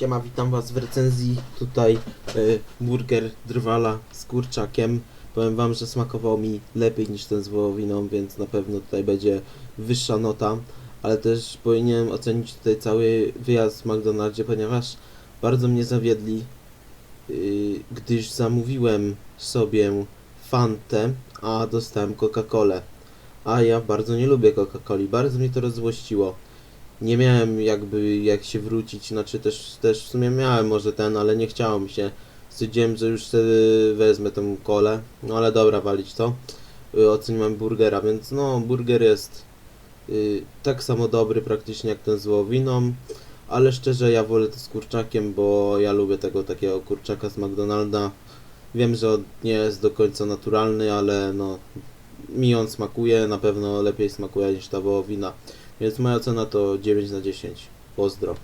Siema, witam was w recenzji. Tutaj y, burger drwala z kurczakiem. Powiem wam, że smakował mi lepiej niż ten z wołowiną, więc na pewno tutaj będzie wyższa nota. Ale też powinienem ocenić tutaj cały wyjazd w McDonaldzie, ponieważ bardzo mnie zawiedli, y, gdyż zamówiłem sobie Fantę, a dostałem Coca-Colę. A ja bardzo nie lubię Coca-Coli, bardzo mnie to rozzłościło nie miałem jakby jak się wrócić, znaczy też, też w sumie miałem może ten, ale nie chciało mi się. Stwierdziłem, że już wtedy wezmę tą kolę, no ale dobra, walić to. Y, Oceniłem burgera, więc no, burger jest y, tak samo dobry praktycznie jak ten z wołowiną, ale szczerze ja wolę to z kurczakiem, bo ja lubię tego takiego kurczaka z McDonalda. Wiem, że on nie jest do końca naturalny, ale no, mi on smakuje, na pewno lepiej smakuje niż ta wołowina. Więc moja ocena to 9 na 10. Pozdro.